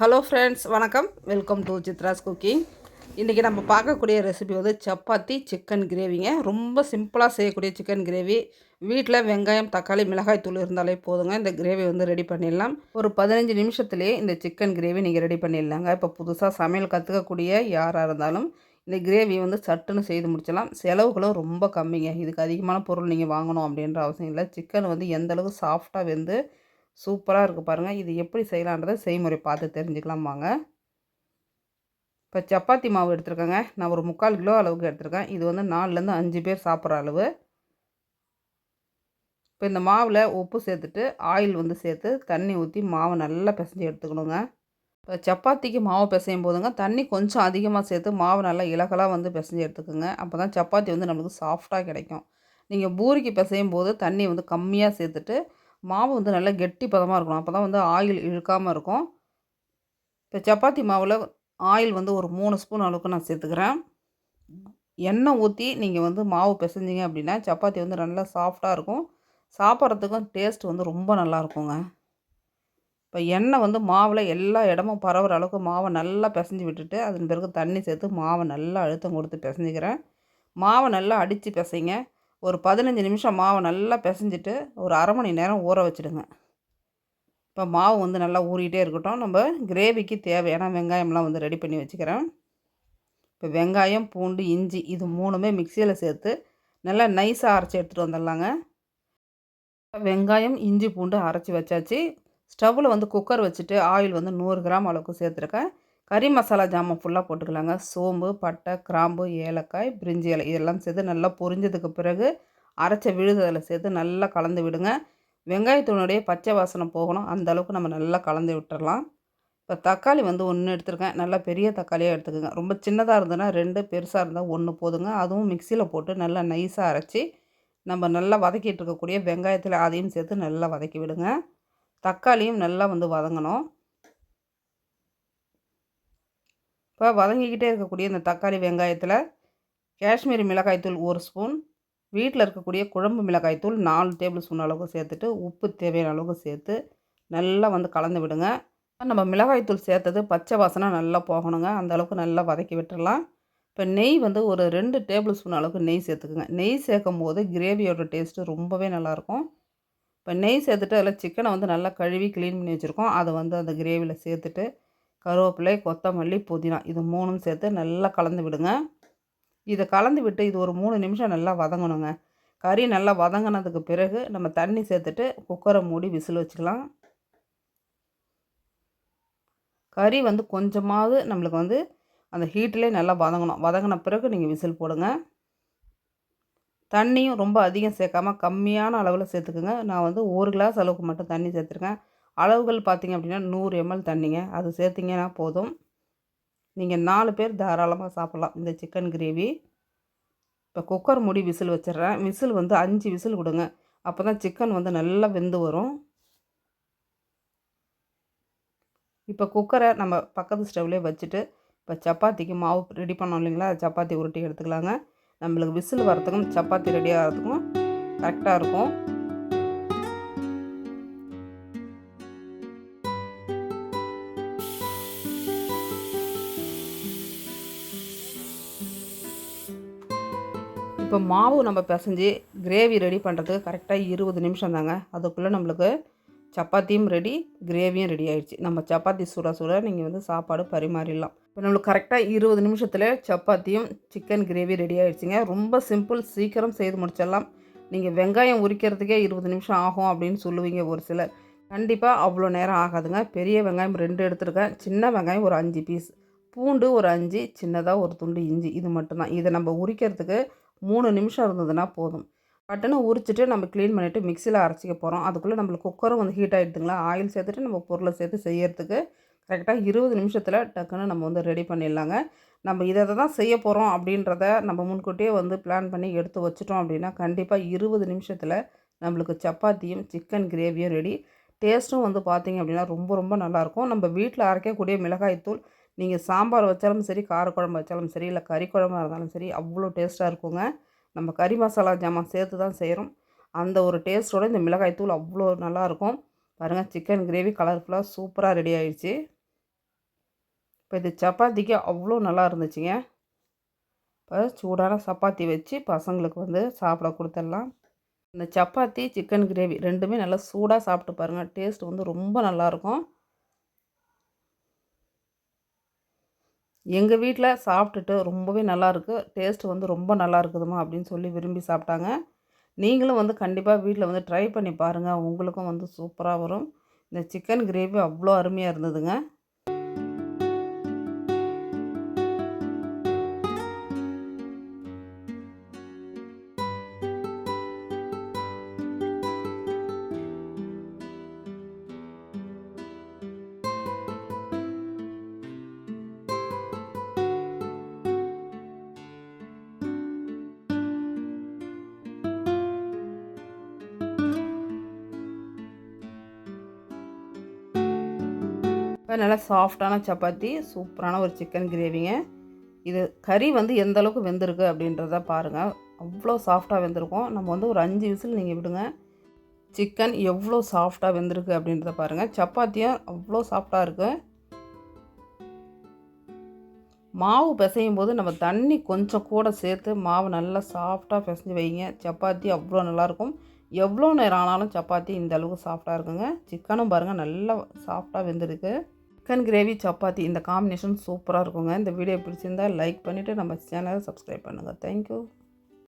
Hello friends வணக்கம். Welcome to Chitra's cooking இன்றைக்கி நம்ம பார்க்கக்கூடிய ரெசிபி வந்து சப்பாத்தி சிக்கன் கிரேவிங்க ரொம்ப சிம்பிளாக செய்யக்கூடிய சிக்கன் கிரேவி வீட்டில் வெங்காயம் தக்காளி மிளகாய் தூள் இருந்தாலே போதுங்க. இந்த கிரேவி வந்து ரெடி பண்ணிடலாம். ஒரு பதினஞ்சு நிமிஷத்துலேயே இந்த சிக்கன் கிரேவி நீங்கள் ரெடி பண்ணிடலாங்க. இப்போ புதுசாக சமையல் கற்றுக்கக்கூடிய யாராக இருந்தாலும் இந்த கிரேவி வந்து சட்டுன்னு செய்து முடிச்சிடலாம். செலவுகளும் ரொம்ப கம்மிங்க. இதுக்கு அதிகமான பொருள் நீங்கள் வாங்கணும் அப்படின்ற அவசியம் இல்லை. சிக்கன் வந்து எந்தளவுக்கு சாஃப்டாக வெந்து சூப்பராக இருக்குது பாருங்கள் இது எப்படி செய்யலான்றதை செய்முறை பார்த்து தெரிஞ்சுக்கலாம் வாங்க. இப்போ சப்பாத்தி மாவு எடுத்துருக்கேங்க. நான் ஒரு முக்கால் கிலோ அளவுக்கு எடுத்திருக்கேன். இது வந்து நாலுலேருந்து அஞ்சு பேர் சாப்பிட்ற அளவு. இப்போ இந்த மாவில் உப்பு சேர்த்துட்டு ஆயில் வந்து சேர்த்து தண்ணி ஊற்றி மாவை நல்லா பிசைஞ்சு எடுத்துக்கணுங்க. இப்போ சப்பாத்திக்கு மாவு பிசையும் போதுங்க. தண்ணி கொஞ்சம் அதிகமாக சேர்த்து மாவு நல்லா இலகலாக வந்து பிசைஞ்சு எடுத்துக்கோங்க. அப்போ தான் சப்பாத்தி வந்து நம்மளுக்கு சாஃப்டாக கிடைக்கும். நீங்கள் பூரிக்கு பிசையும் போது தண்ணி வந்து கம்மியாக சேர்த்துட்டு மாவு வந்து நல்லா கெட்டி பதமாக இருக்கணும். அப்போ தான் வந்து ஆயில் இழுக்காமல் இருக்கும். இப்போ சப்பாத்தி மாவில் ஆயில் வந்து ஒரு மூணு ஸ்பூன் அளவுக்கு நான் சேர்த்துக்கிறேன். எண்ணெய் ஊற்றி நீங்கள் வந்து மாவு பிசைஞ்சிங்க அப்படின்னா சப்பாத்தி வந்து நல்லா சாஃப்டாக இருக்கும். சாப்பிட்றதுக்கும் டேஸ்ட் வந்து ரொம்ப நல்லா இருக்குங்க. இப்போ எண்ணெய் வந்து மாவில் எல்லா இடமும் பரவுற அளவுக்கு மாவை நல்லா பிசைஞ்சு விட்டுட்டு அதன் பிறகு தண்ணி சேர்த்து மாவை நல்லா அழுத்தம் கொடுத்து பிசைஞ்சிக்கிறேன். மாவை நல்லா அடித்து பிசைங்க. ஒரு பதினஞ்சு நிமிஷம் மாவை நல்லா பிசைஞ்சிட்டு ஒரு அரை மணி நேரம் ஊற வச்சுடுங்க. இப்போ மாவு வந்து நல்லா ஊறிக்கிட்டே இருக்கட்டும். நம்ம கிரேவிக்கு தேவையான வெங்காயம்லாம் வந்து ரெடி பண்ணி வச்சுக்கிறேன். இப்போ வெங்காயம் பூண்டு இஞ்சி இது மூணுமே மிக்சியில் சேர்த்து நல்லா நைஸாக அரைச்சி எடுத்துகிட்டு வந்துடலாங்க. வெங்காயம் இஞ்சி பூண்டு அரைச்சி வச்சாச்சு. ஸ்டவ்வில் வந்து குக்கர் வச்சுட்டு ஆயில் வந்து நூறு கிராம் அளவுக்கு சேர்த்துருக்கேன். கறி மசாலா ஜாமான் ஃபுல்லாக போட்டுக்கலாங்க. சோம்பு பட்டை கிராம்பு ஏலக்காய் பிரிஞ்சி இலை இதெல்லாம் சேர்த்து நல்லா பொரிஞ்சதுக்கு பிறகு அரைச்ச விழுது அதில் சேர்த்து நல்லா கலந்து விடுங்க. வெங்காயத்தூனுடைய பச்சை வாசனை போகணும். அந்த அளவுக்கு நம்ம நல்லா கலந்து விட்டுறலாம். இப்போ தக்காளி வந்து ஒன்று எடுத்துருக்கேன். நல்லா பெரிய தக்காளியாக எடுத்துக்கோங்க. ரொம்ப சின்னதாக இருந்ததுன்னா ரெண்டு பெருசாக இருந்தால் ஒன்று போதுங்க. அதுவும் மிக்சியில் போட்டு நல்லா நைஸாக அரைச்சி நம்ம நல்லா வதக்கிட்டு இருக்கக்கூடிய வெங்காயத்தில் அதையும் சேர்த்து நல்லா வதக்கி விடுங்க. தக்காளியும் நல்லா வந்து வதங்கணும். இப்போ வதங்கிக்கிட்டே இருக்கக்கூடிய இந்த தக்காளி வெங்காயத்தில் காஷ்மீரி மிளகாய்த்தூள் ஒரு ஸ்பூன் வீட்டில் இருக்கக்கூடிய குழம்பு மிளகாய்த்தூள் நாலு டேபிள் ஸ்பூன் அளவுக்கு சேர்த்துட்டு உப்பு தேவையான அளவுக்கு சேர்த்து நல்லா வந்து கலந்து விடுங்க. நம்ம மிளகாய்த்தூள் சேர்த்தது பச்சை வாசனை நல்லா போகணுங்க. அந்த அளவுக்கு நல்லா வதக்கி விட்டுடலாம் இப்போ நெய் வந்து ஒரு ரெண்டு டேபிள் ஸ்பூன் அளவுக்கு நெய் சேர்த்துக்குங்க. நெய் சேர்க்கும் போது கிரேவியோட டேஸ்ட்டு ரொம்பவே நல்லாயிருக்கும். இப்போ நெய் சேர்த்துட்டு அதில் சிக்கனை வந்து நல்லா கழுவி க்ளீன் பண்ணி வச்சுருக்கோம். அதை வந்து அந்த கிரேவியில் சேர்த்துட்டு கருவேப்பிலை கொத்தமல்லி புதினா இது மூணும் சேர்த்து நல்லா கலந்து விடுங்க. இதை கலந்து விட்டு இது ஒரு மூணு நிமிஷம் நல்லா வதங்கணுங்க. கறி நல்லா வதங்கினதுக்கு பிறகு நம்ம தண்ணி சேர்த்துட்டு குக்கரை மூடி விசில் வச்சுக்கலாம். கறி வந்து கொஞ்சமாவது நம்மளுக்கு வந்து அந்த ஹீட்டிலே நல்லா வதங்கணும். வதங்கின பிறகு நீங்கள் விசில் போடுங்க. தண்ணியும் ரொம்ப அதிகம் சேர்க்காமல் கம்மியான அளவில் சேர்த்துக்குங்க. நான் வந்து ஒரு கிளாஸ் அளவுக்கு மட்டும் தண்ணி சேர்த்துருக்கேன். அளவுகள் பார்த்திங்க அப்படின்னா நூறு எம்எல் தண்ணிங்க. அது சேர்த்திங்கன்னா போதும். நீங்கள் நாலு பேர் தாராளமாக சாப்பிட்லாம். இந்த சிக்கன் கிரேவி இப்போ குக்கர் மூடி விசில் வச்சிட்றேன். விசில் வந்து அஞ்சு விசில் கொடுங்க. அப்போ தான் சிக்கன் வந்து நல்லா வெந்து வரும். இப்போ குக்கரை நம்ம பக்கத்து ஸ்டவ்லேயே வச்சுட்டு இப்போ சப்பாத்திக்கு மாவு ரெடி பண்ணோம் இல்லைங்களா? சப்பாத்தி உருட்டி எடுத்துக்கலாங்க. நம்மளுக்கு விசில் வரத்துக்கும் சப்பாத்தி ரெடி ஆகிறதுக்கும் கரெக்டாக இருக்கும். இப்போ மாவு நம்ம பிசைஞ்சு கிரேவி ரெடி பண்ணுறதுக்கு கரெக்டாக இருபது நிமிஷம் தாங்க. அதுக்குள்ளே நம்மளுக்கு சப்பாத்தியும் ரெடி கிரேவியும் ரெடி ஆகிடுச்சு நம்ம சப்பாத்தி சுட சுட நீங்கள் வந்து சாப்பாடு பரிமாறிடலாம். இப்போ நம்மளுக்கு கரெக்டாக இருபது நிமிஷத்தில் சப்பாத்தியும் சிக்கன் கிரேவி ரெடி ஆகிடுச்சிங்க ரொம்ப சிம்பிள் சீக்கிரம் செய்து முடிச்சிடலாம். நீங்கள் வெங்காயம் உரிக்கிறதுக்கே இருபது நிமிஷம் ஆகும் அப்படின்னு சொல்லுவீங்க ஒரு சிலர். கண்டிப்பாக அவ்வளோ நேரம் ஆகாதுங்க. பெரிய வெங்காயம் ரெண்டு எடுத்துருக்கேன் சின்ன வெங்காயம் ஒரு அஞ்சு பீஸ் பூண்டு ஒரு அஞ்சு சின்னதாக ஒரு துண்டு இஞ்சி. இது மட்டும்தான். இதை நம்ம உரிக்கிறதுக்கு மூணு நிமிஷம் இருந்ததுன்னா போதும். பட்டனை உரிச்சிட்டு நம்ம க்ளீன் பண்ணிவிட்டு மிக்சியில் அரைச்சிக்க போகிறோம் அதுக்குள்ளே நம்மளுக்கு குக்கரும் வந்து ஹீட் ஆகிடுதுங்களா ஆயில் சேர்த்துட்டு நம்ம பொருளை சேர்த்து செய்யறதுக்கு கரெக்டாக இருபது நிமிஷத்தில் டக்குன்னு நம்ம வந்து ரெடி பண்ணிடலாங்க. நம்ம இதை தான் செய்ய போகிறோம் அப்படின்றத நம்ம முன்கூட்டியே வந்து பிளான் பண்ணி எடுத்து வச்சிட்டோம் அப்படின்னா கண்டிப்பாக இருபது நிமிஷத்தில் நம்மளுக்கு சப்பாத்தியும் சிக்கன் கிரேவியும் ரெடி டேஸ்ட்டும் வந்து பார்த்திங்க அப்படின்னா ரொம்ப ரொம்ப நல்லாயிருக்கும் நம்ம வீட்டில் அரைக்கக்கூடிய மிளகாய்த்தூள் நீங்கள் சாம்பார் வச்சாலும் சரி காரக்குழம்பு வச்சாலும் சரி இல்லை கறி குழம்பா இருந்தாலும் சரி அவ்வளோ டேஸ்ட்டாக இருக்குங்க. நம்ம கறி மசாலா ஜாமான் சேர்த்து தான் செய்கிறோம் அந்த ஒரு டேஸ்ட்டோட இந்த மிளகாய் தூள் அவ்வளோ நல்லாயிருக்கும் பாருங்கள் சிக்கன் கிரேவி கலர்ஃபுல்லாக சூப்பராக ரெடி ஆகிடுச்சு இப்போ இது சப்பாத்திக்கு அவ்வளோ நல்லா இருந்துச்சுங்க. இப்போ சூடான சப்பாத்தி வச்சு பசங்களுக்கு வந்து சாப்பிட கொடுத்துடலாம். இந்த சப்பாத்தி சிக்கன் கிரேவி ரெண்டுமே நல்லா சூடாக சாப்பிட்டு பாருங்கள் டேஸ்ட் வந்து ரொம்ப நல்லாயிருக்கும் எங்கள் வீட்டில் சாப்பிட்டுட்டு ரொம்பவே நல்லாயிருக்கு டேஸ்ட் வந்து ரொம்ப நல்லா இருக்குதுமா அப்படின்னு சொல்லி விரும்பி சாப்பிட்டாங்க நீங்களும் வந்து கண்டிப்பாக வீட்டில் வந்து ட்ரை பண்ணி பாருங்கள் உங்களுக்கும் வந்து சூப்பராக வரும். இந்த சிக்கன் கிரேவி அவ்வளோ அருமையாக இருந்ததுங்க. இப்போ நல்லா சாஃப்டான சப்பாத்தி சூப்பரான ஒரு சிக்கன் கிரேவிங்க. இது கறி வந்து எந்த அளவுக்கு வெந்திருக்கு அப்படின்றத பாருங்கள் அவ்வளோ சாஃப்டாக வெந்திருக்கும். நம்ம வந்து ஒரு அஞ்சு விசில் நீங்கள் விடுங்க. சிக்கன் எவ்வளோ சாஃப்டாக வெந்திருக்கு அப்படின்றத பாருங்கள் சப்பாத்தியும் அவ்வளோ சாஃப்டாக இருக்குது மாவு பிசையும் போது நம்ம தண்ணி கொஞ்சம் கூட சேர்த்து மாவு நல்லா சாஃப்டாக பிசைஞ்சு வைங்க. சப்பாத்தி அவ்வளோ நல்லாயிருக்கும். எவ்வளோ நேரம் ஆனாலும் சப்பாத்தி இந்த அளவுக்கு சாஃப்டாக இருக்குங்க. சிக்கனும் பாருங்கள் நல்லா சாஃப்டாக வெந்திருக்கு. சிக்கன் கிரேவி சப்பாத்தி இந்த காம்பினேஷன் சூப்பராக இருக்குங்க. இந்த வீடியோ பிடிச்சிருந்தால் லைக் பண்ணிவிட்டு நம்ம சேனலை சப்ஸ்கிரைப் பண்ணுங்கள் தேங்க்யூ